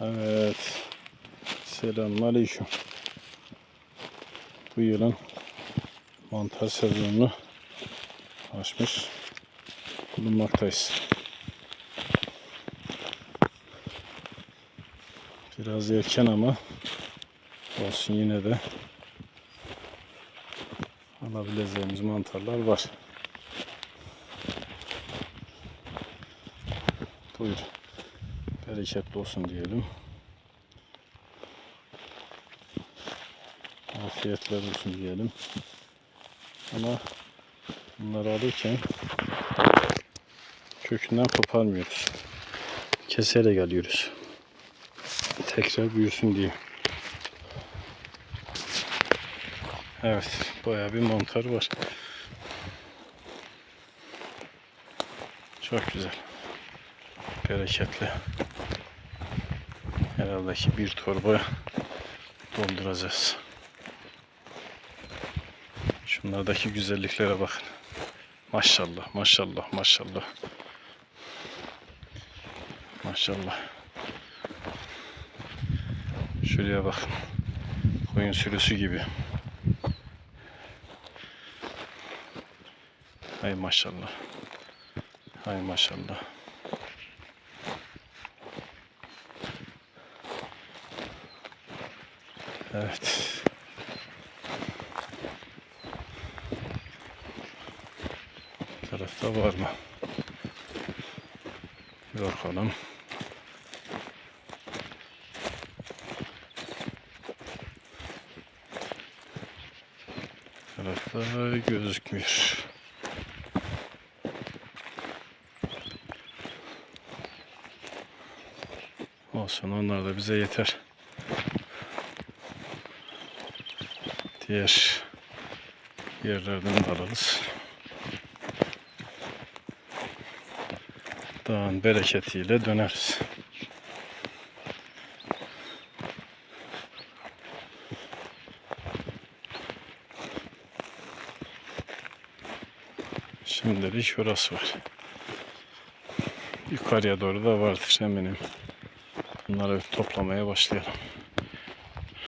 Evet. Selamünaleyküm. Bu yılın mantar sezonunu açmış bulunmaktayız. Biraz erken ama olsun yine de alabileceğimiz mantarlar var. Buyur. Bereketli olsun diyelim. Afiyetler olsun diyelim. Ama bunları alırken kökünden koparmıyoruz. Keserek alıyoruz. Tekrar büyüsün diye. Evet, bayağı bir mantar var. Çok güzel. Bereketli. Herhalde ki bir torba dolduracağız. Şunlardaki güzelliklere bakın. Maşallah, maşallah, maşallah. Maşallah. Şuraya bakın. Koyun sürüsü gibi. Hay maşallah. Hay maşallah. Evet. Bu tarafta var mı? Bu tarafta gözükmüyor. Olsun onlar da bize yeter. Diğer yerlerden de alırız. Dağın bereketiyle döneriz. Şimdilik orası var. Yukarıya doğru da vardır eminim. Bunları toplamaya başlayalım.